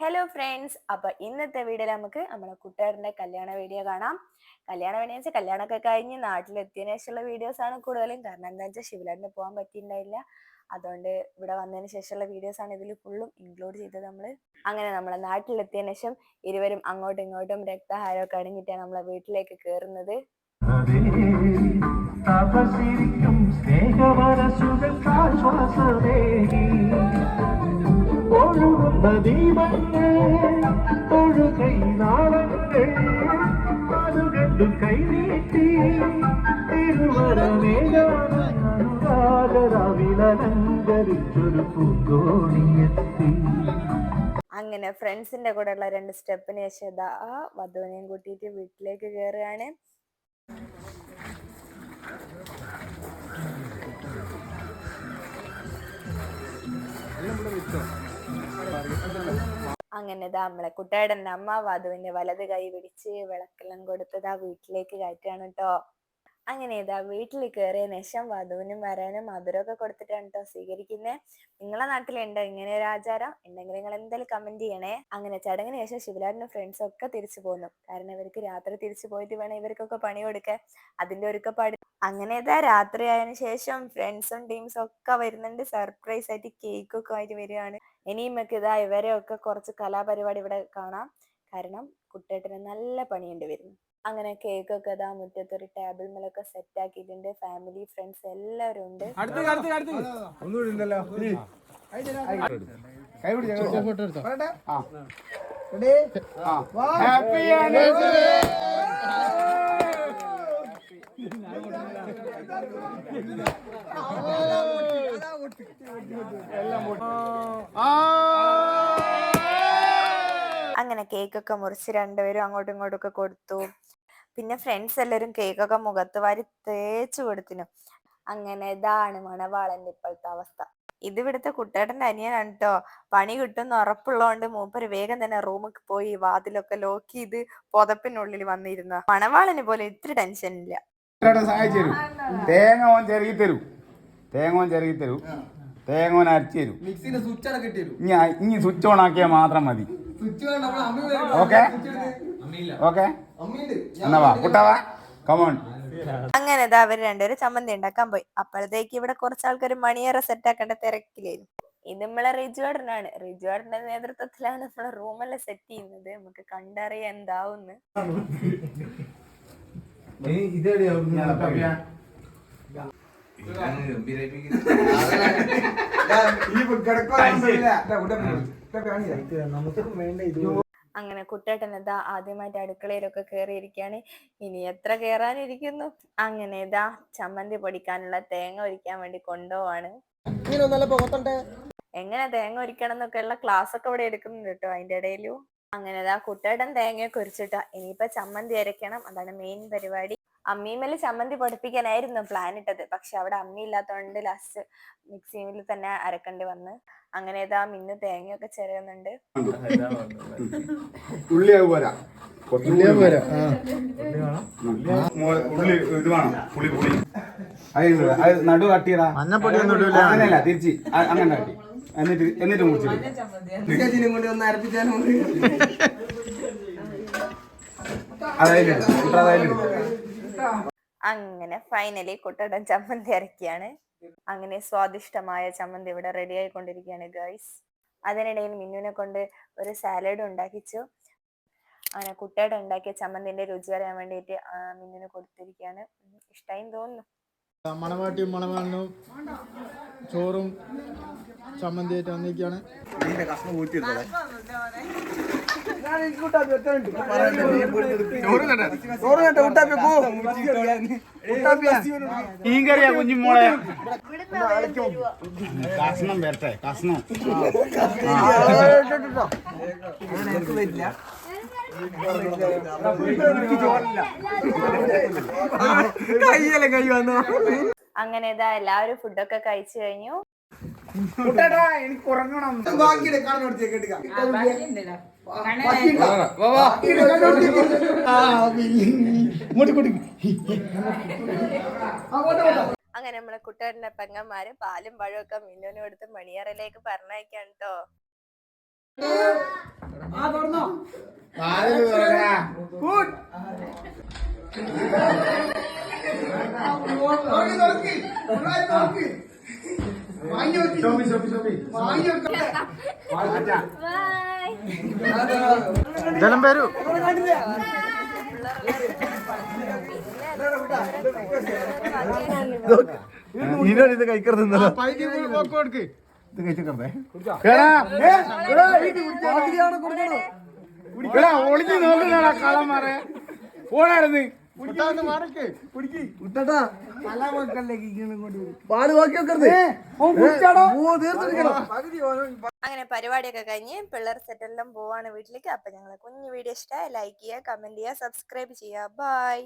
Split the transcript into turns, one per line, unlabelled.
Hello friends അപ്പൊ ഇന്നത്തെ video നമുക്ക് നമ്മുടെ കൂട്ടുകാരന്റെ കല്യാണ വീഡിയോ കാണാം. കല്യാണ വീഡിയോ വെച്ചാൽ കല്യാണമൊക്കെ കഴിഞ്ഞ് നാട്ടിലെത്തിയതിനു ശേഷമുള്ള വീഡിയോസ് ആണ് കൂടുതലും. കാരണം എന്താ വെച്ചാൽ ശിവലാടിന് പോകാൻ പറ്റിയിട്ടുണ്ടായില്ല. അതുകൊണ്ട് ഇവിടെ വന്നതിന് ശേഷമുള്ള വീഡിയോസ് ആണ് ഇതിൽ ഫുള്ളും ഇൻക്ലൂഡ് ചെയ്തത് നമ്മൾ അങ്ങനെ നമ്മളെ നാട്ടിലെത്തിയതിനു ശേഷം ഇരുവരും അങ്ങോട്ടും ഇങ്ങോട്ടും രക്തഹാരമൊക്കെ അണിഞ്ഞിട്ടാണ് നമ്മളെ വീട്ടിലേക്ക് കയറുന്നത്
തപസിരിക്കും സ്നേഹമനസുകൾക്കാശ്വാസമേകി ഒഴുകുന്ന ദീപങ്ങൾ ഒഴുകൈ നാളങ്ങൾ തിരുവരമേകാനുരാഗരാവിലലങ്കരിച്ചൊരു പൂങ്കോണിയെത്തി
അങ്ങനെ ഫ്രണ്ട്സിന്റെ കൂടെ ഉള്ള രണ്ട് സ്റ്റെപ്പിന് ശേഷം ആ വധുവിനെയും കൂട്ടിയിട്ട് വീട്ടിലേക്ക് കയറുകയാണ് അങ്ങനെ നമ്മളെ കുട്ടിയുടെ അമ്മ വധുവിന്റെ വലത് കൈ പിടിച്ച് വിളക്കെല്ലാം കൊടുത്തതാ വീട്ടിലേക്ക് കയറ്റാണ് കേട്ടോ അങ്ങനെ ഇതാ വീട്ടിൽ കയറിയ ശേഷം വധുവിനും വരാനും മധുരമൊക്കെ കൊടുത്തിട്ടാണ് കേട്ടോ സ്വീകരിക്കുന്നത് നിങ്ങളെ നാട്ടിലുണ്ടോ ഇങ്ങനെ ഒരു ആചാരം? ഉണ്ടെങ്കിൽ നിങ്ങൾ എന്തായാലും കമന്റ് ചെയ്യണേ. അങ്ങനെ ചടങ്ങിന് ശേഷം ശിവലാടിന്റെ ഫ്രണ്ട്സ് ഒക്കെ തിരിച്ചു പോന്നു. കാരണം ഇവർക്ക് രാത്രി തിരിച്ചു പോയിട്ട് വേണം ഇവർക്കൊക്കെ പണി കൊടുക്കാൻ. അതിന്റെ പാടി. അങ്ങനെ ഇതാ രാത്രി ആയതിനു ശേഷം ഫ്രണ്ട്സും ടീംസും ഒക്കെ വരുന്നുണ്ട്. സർപ്രൈസ് ആയിട്ട് കേക്ക് ഒക്കെ ആയിട്ട് വരികയാണ്. ഇനിയും ഒക്കെ ഇതാ ഇവരെ ഒക്കെ കുറച്ച് കലാപരിപാടി ഇവിടെ കാണാം. കാരണം കുട്ടേട്ടന് നല്ല പണിയുണ്ട് വരുന്നു. അങ്ങനെ കേക്ക് ഒക്കെ ഇതാ മുറ്റത്ത് ഒരു ടേബിൾ മേലൊക്കെ സെറ്റ് ആക്കിയിട്ടുണ്ട്. ഫാമിലി ഫ്രണ്ട്സ് എല്ലാവരും ഉണ്ട്. അങ്ങനെ കേക്കൊക്കെ മുറിച്ച് രണ്ടുപേരും അങ്ങോട്ടും ഇങ്ങോട്ടും ഒക്കെ കൊടുത്തു. പിന്നെ ഫ്രണ്ട്സ് എല്ലാവരും കേക്കൊക്കെ മുഖത്ത് വാരി തേച്ചു കൊടുത്തിനു അങ്ങനെ ഇതാണ് മണവാളന്റെ ഇപ്പോഴത്തെ അവസ്ഥ. ഇത് ഇവിടുത്തെ കുട്ടേട്ടന്റെ അനിയനാണ് കേട്ടോ പണി കിട്ടുന്ന ഉറപ്പുള്ളതുകൊണ്ട് മൂപ്പര് വേഗം തന്നെ റൂമിൽ പോയി വാതിലൊക്കെ ലോക്ക് ചെയ്ത് പുതപ്പിനുള്ളിൽ വന്നിരുന്ന. മണവാളന് പോലെ ഇത്ര ടെൻഷൻ ഇല്ല.
സഹായിച്ചു തരൂ. തേങ്ങ ഓൻ ചെറുകി തരൂ. തേങ്ങ ഓൻ ചെറുകി തരൂ. തേങ്ങ ഓൻ അരച്ചു തരൂ. ഇനി ഇനി സ്വിച്ച് ഓൺ ആക്കിയാൽ മാത്രം മതി. Okay okay?
അമ്മയുണ്ട്.
എന്നാ വാ കുട്ടാവാ കമോൺ
അങ്ങനെ ഇതാ അവർ രണ്ടുപേരും ചമ്മന്തി ഉണ്ടാക്കാൻ പോയി. അപ്പോഴത്തേക്ക് ഇവിടെ കുറച്ച് ആൾക്കാർ മണിയറ സെറ്റ് ആക്കേണ്ട തിരക്കിലായിരുന്നു. ഇത് നമ്മളെ റിജുവേട്ടനാണ് റിജുവേട്ടന്റെ നേതൃത്വത്തിലാണ് നമ്മളെ റൂമെല്ലാം സെറ്റ് ചെയ്യുന്നത്. നമുക്ക് കണ്ടറിയാൻ എന്താവുന്ന്. അങ്ങനെ കുട്ടേട്ടൻ എന്താ ആദ്യമായിട്ട് അടുക്കളയിലൊക്കെ കയറിയിരിക്കുകയാണ് ഇനി എത്ര കയറാനിരിക്കുന്നു അങ്ങനെ ഇതാ ചമ്മന്തി പൊടിക്കാനുള്ള തേങ്ങ ഒരിക്കാൻ വേണ്ടി കൊണ്ടുപോവാണ്. എങ്ങനെ തേങ്ങ ഒരിക്കണം എന്നൊക്കെ ഉള്ള ക്ലാസ് ഒക്കെ ഇവിടെ എടുക്കുന്നുണ്ട് കേട്ടോ അതിന്റെ ഇടയിലും. അങ്ങനെ ഇതാ കുട്ടേട്ടൻ തേങ്ങയൊക്കെ ഒരിച്ചിട്ടാ ഇനിയിപ്പൊ ചമ്മന്തി അരയ്ക്കണം. അതാണ് മെയിൻ പരിപാടി. അമ്മീമേൽ ചമ്മന്തി പൊടിപ്പിക്കാനായിരുന്നു പ്ലാൻ ഇട്ടത്. പക്ഷെ അവിടെ അമ്മി ഇല്ലാത്തതുകൊണ്ട് ലാസ്റ്റ് മിക്സിയിൽ തന്നെ അരക്കേണ്ടി വന്ന്. അങ്ങനെ ഇതാ മിന്നു തേങ്ങയൊക്കെ ചെറിയുന്നുണ്ട്
നടു കട്ടിയടാ. അങ്ങനെയല്ല തിരിച്ച്. അങ്ങനെ കട്ടി. എന്നിട്ട് എന്നിട്ട്
കൊണ്ട് ഒന്ന് അരപ്പിച്ചാലും
അങ്ങനെ ഫൈനലി കുട്ടടൻ ചമ്മന്തി അരക്കിയാണ് അങ്ങനെ സ്വാദിഷ്ടമായ ചമ്മന്തി ഇവിടെ റെഡി ആയിക്കൊണ്ടിരിക്കുകയാണ് ഗൈസ് അതിനിടയിൽ മിന്നുവിനെ കൊണ്ട് ഒരു സാലഡ് ഉണ്ടാക്കിച്ചു. അങ്ങനെ കുട്ടയുടെ ഉണ്ടാക്കിയ ചമ്മന്തിന്റെ രുചി അറിയാൻ വേണ്ടിയിട്ട് മിന്നുവിന് കൊടുത്തിരിക്കുകയാണ്. ഇഷ്ടമായി ഇഷ്ടായി തോന്നുന്നു.
മണവാട്ടിയും മണവാളിനും ചോറും ചമ്മന്തിയായിട്ട് വന്നിരിക്കുകയാണ്
മീൻകറിയാ കുഞ്ഞുമോളെ. കഷ്ണം വരട്ടെ കഷ്ണം.
കയ്യല്ലേ കൈ വന്നു?
അങ്ങനെ ഇതാ എല്ലാവരും ഫുഡൊക്കെ കഴിച്ചു കഴിഞ്ഞു.
എനിക്ക് ഉറങ്ങണം.
ബാക്കിയുടെ കൊടുത്തേ കേട്ടുക
അങ്ങനെ നമ്മളെ കുട്ടേട്ടന്റെ പെങ്ങന്മാര് പാലും പഴവും ഒക്കെ മിന്നുവിന് കൊടുത്ത് മണിയറയിലേക്ക് പറഞ്ഞയക്കാൻ കേട്ടോ വാതിൽ
ജലം പേരു
ഇത് കഴിക്കരുത് ഇത് കഴിച്ചേ
ഒളിഞ്ഞ് നോക്കണടാ കള്ളന്മാരെ ഓടായിരുന്നു
അങ്ങനെ പരിപാടിയൊക്കെ കഴിഞ്ഞ് പിള്ളേർ സെറ്റെല്ലാം പോവാണ് വീട്ടിലേക്ക്. അപ്പൊ ഞങ്ങളെ കുഞ്ഞു വീഡിയോ ഇഷ്ടമായി ലൈക്ക് ചെയ്യുക കമന്റ് ചെയ്യുക സബ്സ്ക്രൈബ് ചെയ്യുക. ബൈ